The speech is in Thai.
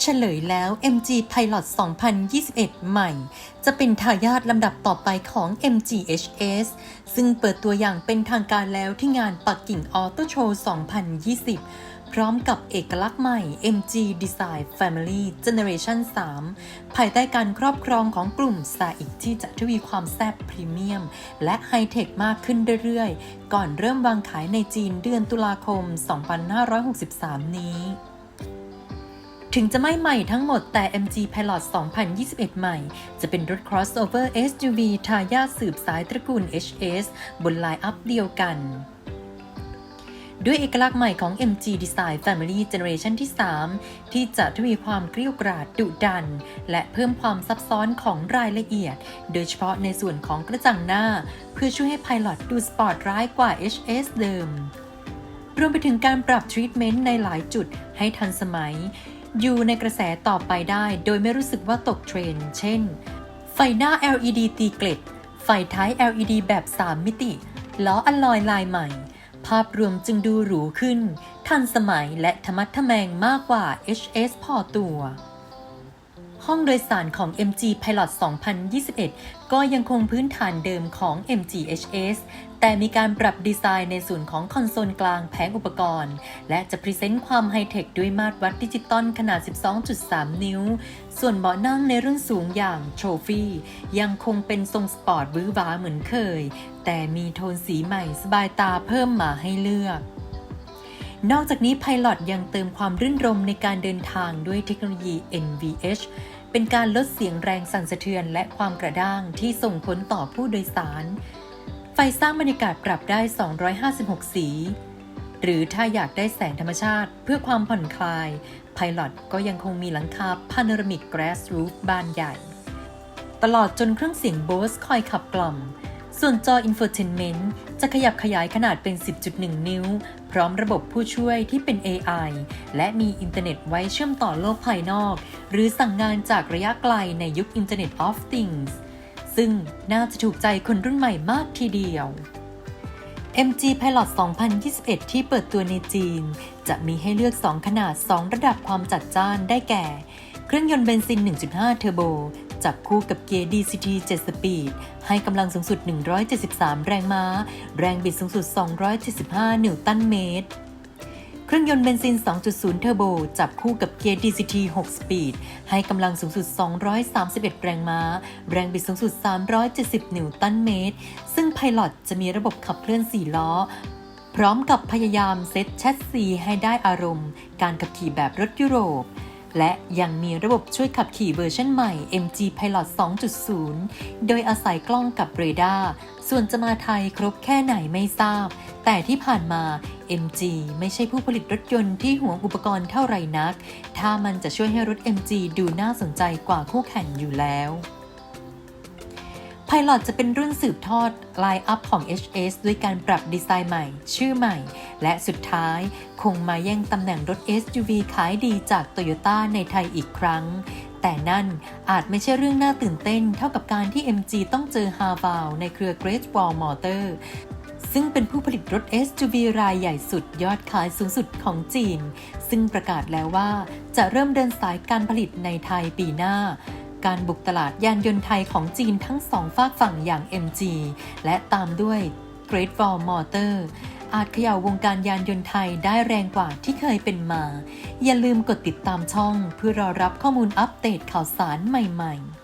เฉลยแล้ว MG Pilot 2021 ใหม่ จะเป็นทายาทลำดับต่อไปของ MGHS ซึ่งเปิดตัวอย่างเป็นทางการแล้วที่งานปักกิ่งออโตโชว์ 2020 พร้อมกับเอกลักษณ์ใหม่ MG Design Family Generation 3 ภายใต้การครอบครองของกลุ่มซาอิกที่จะทวีความแซ่บพรีเมียม และไฮเทคมากขึ้นเรื่อยๆ ก่อนเริ่มวางขายในจีนเดือนตุลาคม 2563 นี้ ถึงจะไม่ใหม่ทั้งหมดแต่ MG Pilot 2021 ใหม่ จะเป็นรถ crossover SUV ทายาทสืบสายตระกูล HS บนไลน์อัพเดียวกันด้วยเอกลักษณ์ใหม่ของ MG Design Family Generation ที่ 3 ที่จะทวีความเกลี้ยวกราดดุดัน และเพิ่มความซับซ้อนของรายละเอียด โดยเฉพาะในส่วนของกระจังหน้า เพื่อช่วยให้ Pilot ดูสปอร์ตร้ายกว่า HS เดิม รวมไปถึงการปรับทรีทเมนต์ในหลายจุดให้ทันสมัย อยู่ในกระแสต่อไปได้โดยไม่รู้สึกว่าตกเทรนเช่น ไฟหน้า LED ตีเกล็ด ไฟท้าย LED แบบ 3 มิติ ล้ออลลอยลายใหม่ ภาพรวมจึงดูหรูขึ้น ทันสมัยและธรรมัดทะแมงมากกว่า HS พอตัว ห้องโดยสารของ MG Pilot 2021 ก็ยังคงพื้นฐานเดิมของ MGHS แต่มีการปรับดีไซน์ในส่วนของคอนโซลกลางแผงอุปกรณ์ และจะพรีเซนต์ความไฮเทคด้วยมาตรวัดดิจิตอลขนาด 12.3 นิ้ว ส่วนเบาะนั่งในรุ่นสูงอย่างโ r ฟี่ยังคงเป็นทรงสปอร์ตบื้อหวาเหมือนเคย แต่มีโทนสีใหม่สบายตาเพิ่มมาให้เลือกนอกจากนี้ Pilot ยังเติมความรื่นรมในการเดินทางด้วยเทคโนโลยี NVH เป็นการลดเสียงแรงสั่นสะเทือนและความกระด้างที่ส่งผลต่อผู้โดยสาร ไฟสร้างบรรยากาศปรับได้ 256 สี หรือถ้าอยากได้แสงธรรมชาติเพื่อความผ่อนคลาย Pilot ก็ยังคงมีหลังคา Panoramic Glass Roof บานใหญ่ ตลอดจนเครื่องเสียง Bose คอยขับกล่อม ส่วนจอ Infotainment จะขยับขยายขนาดเป็น 10.1 นิ้ว พร้อมระบบผู้ช่วยที่เป็น AI และมีอินเทอร์เน็ตไว้เชื่อมต่อโลกภายนอก หรือสั่งงานจากระยะไกลในยุค Internet of Things ซึ่งน่าจะถูกใจคนรุ่นใหม่มากทีเดียว MG Pilot 2021 ที่เปิดตัวในจีน จะมีให้เลือก 2 ขนาด 2 ระดับความจัดจ้านได้แก่ เครื่องยนต์เบนซิน 1.5 เทอร์โบ จับคู่กับเกียร์ DCT 7 สปีด ให้กำลังสูงสุด 173 แรงม้า แรงบิดสูงสุด 275 นิวตันเมตร ครื่องยนต์เบนซิน 2.0 เทอร์โบ จับคู่กับเกียร์ DCT 6 สปีด ให้กำลังสูงสุด 231 แรงม้า แรงบิดสูงสุด 370 นิวตันเมตร ซึ่ง Pilot จะมีระบบขับเคลื่อน 4 ล้อ พร้อมกับพยายามเซตแชสซีให้ได้อารมณ์ การขับขี่แบบรถยุโรป และยังมีระบบช่วยขับขี่เวอร์ชันใหม่ MG Pilot 2.0 โดยอาศัยกล้องกับเรดาร์ ส่วนจะมาไทยครบแค่ไหนไม่ทราบ แต่ที่ผ่านมา MG ไม่ใช่ผู้ผลิตรถยนต์ที่ห่วงอุปกรณ์เท่าไรนัก ถ้ามันจะช่วยให้รถ MG ดูน่าสนใจกว่าคู่แข่งอยู่แล้ว Pilot จะเป็นรุ่นสืบทอดไลน์อัพของ HS ด้วยการปรับดีไซน์ใหม่ ชื่อใหม่ และสุดท้ายคงมาแย่งตำแหน่งรถ SUV ขายดีจาก Toyota ในไทยอีกครั้ง แต่นั่นอาจไม่ใช่เรื่องน่าตื่นเต้นเท่ากับการที่ MG ต้องเจอ h a v a l ในเครือ Great Wall Motor ซึ่งเป็นผู้ผลิตรถ SUV รายใหญ่สุดยอดขายสูงสุดของจีน ซึ่งประกาศแล้วว่าจะเริ่มเดินสายการผลิตในไทยปีหน้า การบุกตลาดยานยนต์ไทยของจีนทั้งสองฝากฝั่งอย่าง MG และตามด้วย Great Wall Motor อาจเขย่าวงการยานยนต์ไทยได้แรงกว่าที่เคยเป็นมา อย่าลืมกดติดตามช่องเพื่อรอรับข้อมูลอัปเดตข่าวสารใหม่ ๆ